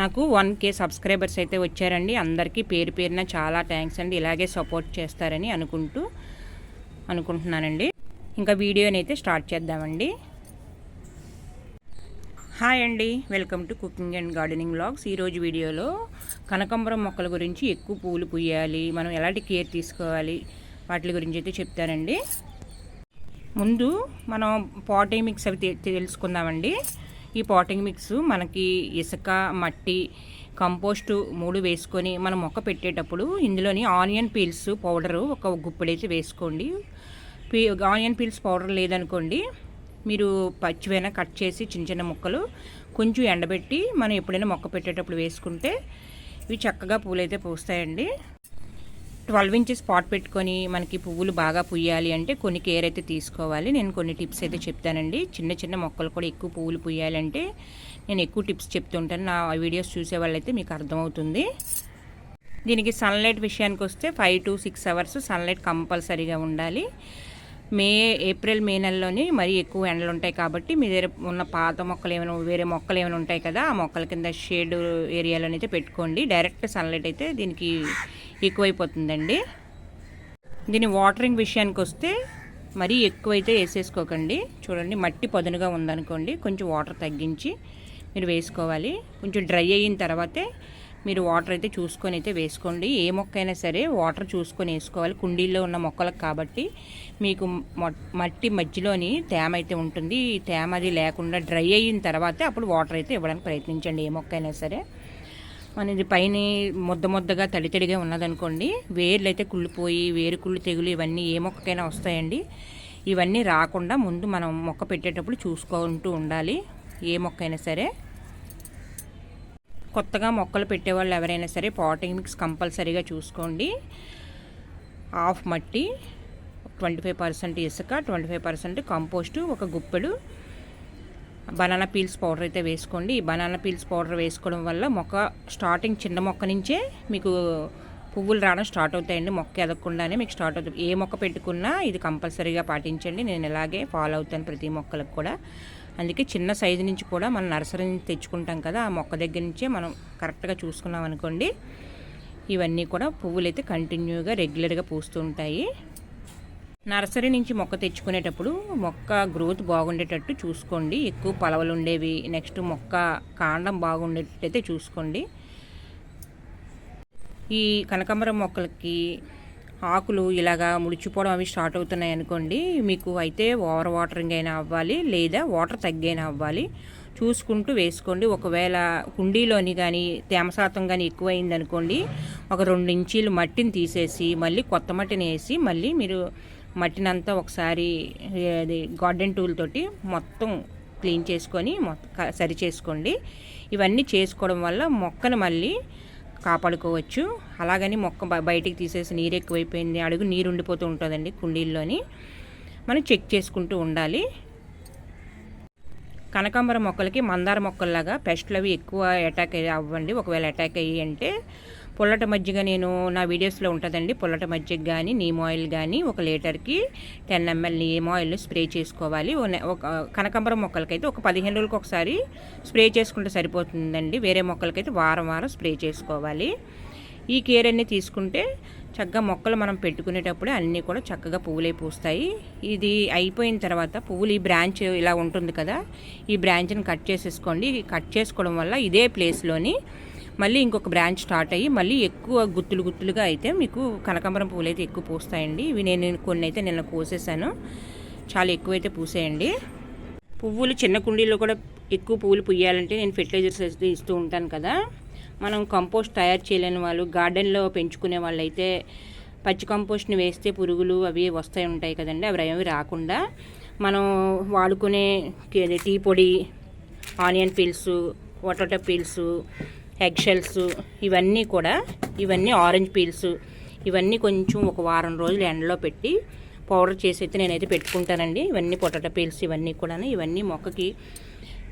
నాకు one K subscribers అయితే వచ్చారండి. అందరికీ పేరు పేరున చాలా థ్యాంక్స్ అండి. ఇలాగే సపోర్ట్ చేస్తారని అనుకుంటూ అనుకుంటున్నానండి. ఇంకా వీడియోని అయితే స్టార్ట్ చేద్దామండి. హాయ్ అండి. Welcome to cooking and gardening blogs ఈరోజు వీడియోలో కనకాంబరం మొక్కల గురించి ఎక్కువ పూలు పూయాలి మనం ఎలాంటి కేర్ తీసుకోవాలి వాటి గురించి అయితే చెప్తానండి. ముందు మనం పాటింగ్ మిక్స్ అవి తెలుసుకుందామండి. ఈ పాటింగ్ మిక్స్ మనకి ఇసుక మట్టి కంపోస్టు మూడు వేసుకొని మనం మొక్క పెట్టేటప్పుడు ఇందులోని ఆనియన్ పీల్స్ పౌడరు ఒక గుప్పడైతే వేసుకోండి. పీ ఆనియన్ పీల్స్ పౌడర్ లేదనుకోండి మీరు పచ్చివైనా కట్ చేసి చిన్న చిన్న ముక్కలు కొంచెం ఎండబెట్టి మనం ఎప్పుడైనా మొక్క పెట్టేటప్పుడు వేసుకుంటే ఇవి చక్కగా పూలైతే పూస్తాయండి. ట్వెల్వ్ ఇంచెస్ పాట్ పెట్టుకొని మనకి పువ్వులు బాగా పుయ్యాలి అంటే కొన్ని కేర్ అయితే తీసుకోవాలి. నేను కొన్ని టిప్స్ అయితే చెప్తానండి. చిన్న చిన్న మొక్కలు కూడా ఎక్కువ పువ్వులు పుయ్యాలంటే నేను ఎక్కువ టిప్స్ చెప్తుంటాను. నా వీడియోస్ చూసే వాళ్ళైతే మీకు అర్థమవుతుంది. దీనికి సన్లైట్ విషయానికి వస్తే five to six hours sunlight కంపల్సరీగా ఉండాలి. మే ఏప్రిల్ మే నెలలోని మరీ ఎక్కువ ఎండలు ఉంటాయి కాబట్టి మీ దగ్గర ఉన్న పాత మొక్కలు ఏమైనా వేరే మొక్కలు ఏమైనా ఉంటాయి కదా ఆ మొక్కల కింద షేడ్ ఏరియాలోనైతే పెట్టుకోండి. డైరెక్ట్ సన్లైట్ అయితే దీనికి ఎక్కువైపోతుందండి. దీని వాటరింగ్ విషయానికి వస్తే మరీ ఎక్కువైతే వేసేసుకోకండి. చూడండి మట్టి పదునుగా ఉందనుకోండి కొంచెం వాటర్ తగ్గించి మీరు వేసుకోవాలి. కొంచెం డ్రై అయిన తర్వాతే మీరు వాటర్ అయితే చూసుకొని అయితే వేసుకోండి. ఏ మొక్క అయినా సరే వాటర్ చూసుకొని వేసుకోవాలి. కుండీల్లో ఉన్న మొక్కలకు కాబట్టి మీకు మట్టి మధ్యలోని తేమ అయితే ఉంటుంది. ఈ తేమ అది లేకుండా డ్రై అయిన తర్వాతే అప్పుడు వాటర్ అయితే ఇవ్వడానికి ప్రయత్నించండి. ఏ మొక్క అయినా సరే. మన ఇది పైన ముద్ద ముద్దగా తడి తడిగా ఉన్నదనుకోండి వేర్లు అయితే కుళ్ళిపోయి వేరు కుళ్ళు తెగులు ఇవన్నీ ఏ మొక్కకైనా వస్తాయండి. ఇవన్నీ రాకుండా ముందు మనం మొక్క పెట్టేటప్పుడు చూసుకుంటూ ఉండాలి. ఏ మొక్క అయినా సరే. కొత్తగా మొక్కలు పెట్టేవాళ్ళు ఎవరైనా సరే పాటింగ్ మిక్స్ కంపల్సరీగా చూసుకోండి. హాఫ్ మట్టి ట్వంటీ ఫైవ్ పర్సెంట్ ఇసుక ట్వంటీ ఫైవ్ పర్సెంట్ కంపోస్టు ఒక గుప్పెడు. బనానా పీల్స్ పౌడర్ అయితే వేసుకోండి. ఈ బనానా పీల్స్ పౌడర్ వేసుకోవడం వల్ల మొక్క స్టార్టింగ్ చిన్న మొక్క నుంచే మీకు పువ్వులు రావడం స్టార్ట్ అవుతాయండి. మొక్క ఎదగకుండానే మీకు స్టార్ట్ అవుతుంది. ఏ మొక్క పెట్టుకున్నా ఇది కంపల్సరీగా పాటించండి. నేను ఇలాగే ఫాలో అవుతాను ప్రతి మొక్కలకు కూడా. అందుకే చిన్న సైజు నుంచి కూడా మనం నర్సరీ నుంచి తెచ్చుకుంటాం కదా ఆ మొక్క దగ్గర నుంచే మనం కరెక్ట్గా చూసుకున్నాం అనుకోండి. ఇవన్నీ కూడా పువ్వులు అయితే కంటిన్యూగా రెగ్యులర్గా పూస్తూ ఉంటాయి. నర్సరీ నుంచి మొక్క తెచ్చుకునేటప్పుడు మొక్క గ్రోత్ బాగుండేటట్టు చూసుకోండి. ఎక్కువ పలవలు ఉండేవి నెక్స్ట్ మొక్క కాండం బాగుండేటట్టయితే చూసుకోండి. ఈ కనకాంబరం మొక్కలకి ఆకులు ఇలాగా ముడిచిపోవడం అవి స్టార్ట్ అవుతున్నాయి అనుకోండి మీకు అయితే ఓవర్ వాటరింగ్ అయినా అవ్వాలి లేదా వాటర్ తగ్గైనా అవ్వాలి. చూసుకుంటూ వేసుకోండి. ఒకవేళ కుండీలోని కానీ తేమ శాతం కానీ ఎక్కువైంది అనుకోండి ఒక రెండు ఇంచీలు మట్టిని తీసేసి మళ్ళీ కొత్త మట్టిని వేసి మళ్ళీ మీరు మట్టినంతా ఒకసారి అది గార్డెన్ టూల్ తోటి మొత్తం క్లీన్ చేసుకొని మొత్తం సరి చేసుకోండి ఇవన్నీ చేసుకోవడం వల్ల మొక్కను మళ్ళీ కాపాడుకోవచ్చు. అలాగని మొక్క బయటికి తీసేసి నీరు ఎక్కువైపోయింది అడుగు నీరు ఉండిపోతూ ఉంటుందండి కుండీల్లోని. మనం చెక్ చేసుకుంటూ ఉండాలి. కనకాంబరం మొక్కలకి మందార మొక్కల్లాగా పెస్ట్లు అవి ఎక్కువ అటాక్ అయ్యి అవ్వండి. ఒకవేళ అటాక్ అయ్యి అంటే పుల్లట మజ్జిగ నేను నా వీడియోస్లో ఉంటుందండి. పుల్లట మజ్జిగ కానీ నీమ్ ఆయిల్ కానీ ఒక లీటర్కి ten ML neem oil spray చేసుకోవాలి. ఒక కనకాంబరం మొక్కలకైతే ఒక పదిహేను రోజులకు ఒకసారి స్ప్రే చేసుకుంటే సరిపోతుందండి. వేరే మొక్కలకైతే వారం వారం స్ప్రే చేసుకోవాలి. ఈ కేర్ అన్నీ తీసుకుంటే చక్కగా మొక్కలు మనం పెట్టుకునేటప్పుడే అన్నీ కూడా చక్కగా పువ్వులే పూస్తాయి. ఇది అయిపోయిన తర్వాత పువ్వులు ఈ బ్రాంచ్ ఇలా ఉంటుంది కదా ఈ బ్రాంచ్ని కట్ చేసేసుకోండి. కట్ చేసుకోవడం వల్ల ఇదే ప్లేస్లోని మళ్ళీ ఇంకొక బ్రాంచ్ స్టార్ట్ అయ్యి మళ్ళీ ఎక్కువ గుత్తులు గుత్తులుగా అయితే మీకు కనకాంబరం పువ్వులు అయితే ఎక్కువ పూస్తాయండి. ఇవి నేను కొన్ని అయితే నిన్న కోసేసాను. చాలా ఎక్కువైతే పూసేయండి. పువ్వులు చిన్న కుండీలో కూడా ఎక్కువ పువ్వులు పుయ్యాలంటే నేను ఫెర్టిలైజర్స్ అయితే ఇస్తూ ఉంటాను కదా. మనం కంపోస్ట్ తయారు చేయలేని వాళ్ళు గార్డెన్లో పెంచుకునే వాళ్ళైతే పచ్చి కంపోస్ట్ని వేస్తే పురుగులు అవి వస్తాయి ఉంటాయి కదండి. అవి అవి రాకుండా మనం వాడుకునే టీ పొడి onion peels potato peels egg shells ఇవన్నీ కూడా ఇవన్నీ ఆరెంజ్ పీల్స్ ఇవన్నీ కొంచెం ఒక వారం రోజులు ఎండలో పెట్టి పౌడర్ చేసి అయితే నేనైతే పెట్టుకుంటానండి. ఇవన్నీ పొటాటో పీల్స్ ఇవన్నీ కూడా ఇవన్నీ మొక్కకి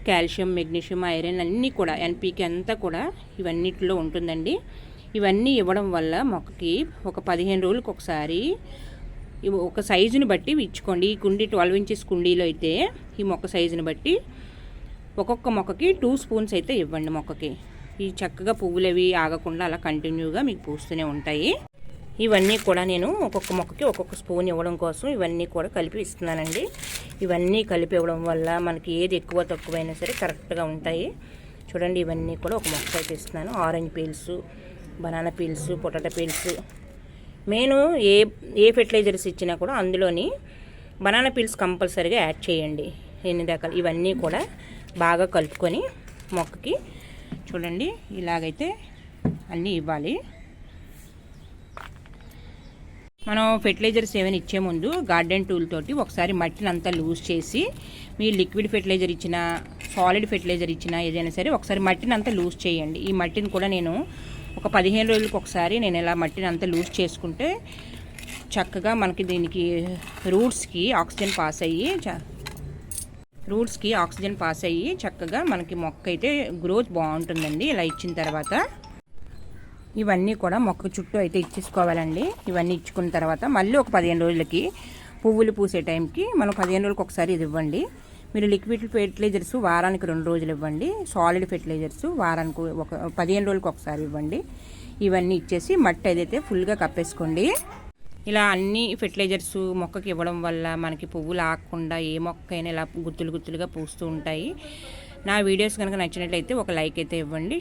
కాల్షియం మెగ్నీషియం ఐరన్ అన్నీ కూడా ఎన్పీకి అంతా కూడా ఇవన్నిటిలో ఉంటుందండి. ఇవన్నీ ఇవ్వడం వల్ల మొక్కకి ఒక పదిహేను రోజులకు ఒకసారి ఒక సైజుని బట్టి ఇచ్చుకోండి. ఈ కుండీ ట్వెల్వ్ ఇంచెస్ కుండీలో అయితే ఈ మొక్క సైజుని బట్టి ఒక్కొక్క మొక్కకి టూ స్పూన్స్ అయితే ఇవ్వండి మొక్కకి. ఈ చక్కగా పువ్వులు అవి ఆగకుండా అలా కంటిన్యూగా మీకు పూస్తూనే ఉంటాయి. ఇవన్నీ కూడా నేను ఒక్కొక్క మొక్కకి ఒక్కొక్క స్పూన్ ఇవ్వడం కోసం ఇవన్నీ కూడా కలిపి ఇస్తున్నానండి. ఇవన్నీ కలిపి ఇవ్వడం వల్ల మనకి ఏది ఎక్కువ తక్కువైనా సరే కరెక్ట్గా ఉంటాయి. చూడండి ఇవన్నీ కూడా ఒక మొక్క అయితే ఇస్తున్నాను. Orange peels banana peels potato peels నేను ఏ ఏ ఫెర్టిలైజర్స్ ఇచ్చినా కూడా అందులోని బనానా పీల్స్ కంపల్సరీగా యాడ్ చేయండి. ఎన్ని రకాలు ఇవన్నీ కూడా బాగా కలుపుకొని మొక్కకి చూడండి ఇలాగైతే అన్నీ ఇవ్వాలి. మనం ఫెర్టిలైజర్స్ ఏమైనా ఇచ్చే ముందు గార్డెన్ టూల్ తోటి ఒకసారి మట్టిని అంతా లూజ్ చేసి మీ లిక్విడ్ ఫెర్టిలైజర్ ఇచ్చినా సాలిడ్ ఫెర్టిలైజర్ ఇచ్చినా ఏదైనా సరే ఒకసారి మట్టిని అంతా లూజ్ చేయండి. ఈ మట్టిని కూడా నేను ఒక పదిహేను రోజులకు ఒకసారి నేను ఇలా మట్టిని అంతా లూజ్ చేసుకుంటే చక్కగా మనకి దీనికి రూట్స్కి ఆక్సిజన్ పాస్ అయ్యి చ- రూట్స్కి ఆక్సిజన్ పాస్ అయ్యి చక్కగా మనకి మొక్క అయితే గ్రోత్ బాగుంటుందండి ఇలా ఇచ్చిన తర్వాత. ఇవన్నీ కూడా మొక్క చుట్టూ అయితే ఇచ్చేసుకోవాలండి. ఇవన్నీ ఇచ్చుకున్న తర్వాత మళ్ళీ ఒక పదిహేను రోజులకి పువ్వులు పూసే టైంకి మనం పదిహేను రోజులకు ఒకసారి ఇది ఇవ్వండి. మీరు లిక్విడ్ ఫెర్టిలైజర్స్ వారానికి రెండు రోజులు ఇవ్వండి. సాలిడ్ ఫెర్టిలైజర్స్ వారానికి ఒక పదిహేను రోజులకు ఒకసారి ఇవ్వండి. ఇవన్నీ ఇచ్చేసి మట్టి ఏదైతే ఫుల్గా కప్పేసుకోండి. ఇలా అన్ని ఫెర్టిలైజర్స్ మొక్కకి ఇవ్వడం వల్ల మనకి పువ్వులు ఆగకుండా ఏ మొక్క అయినా ఇలా గుత్తులు గుత్తులుగా పూస్తూ ఉంటాయి. నా వీడియోస్ కనుక నచ్చినట్లయితే ఒక లైక్ అయితే ఇవ్వండి.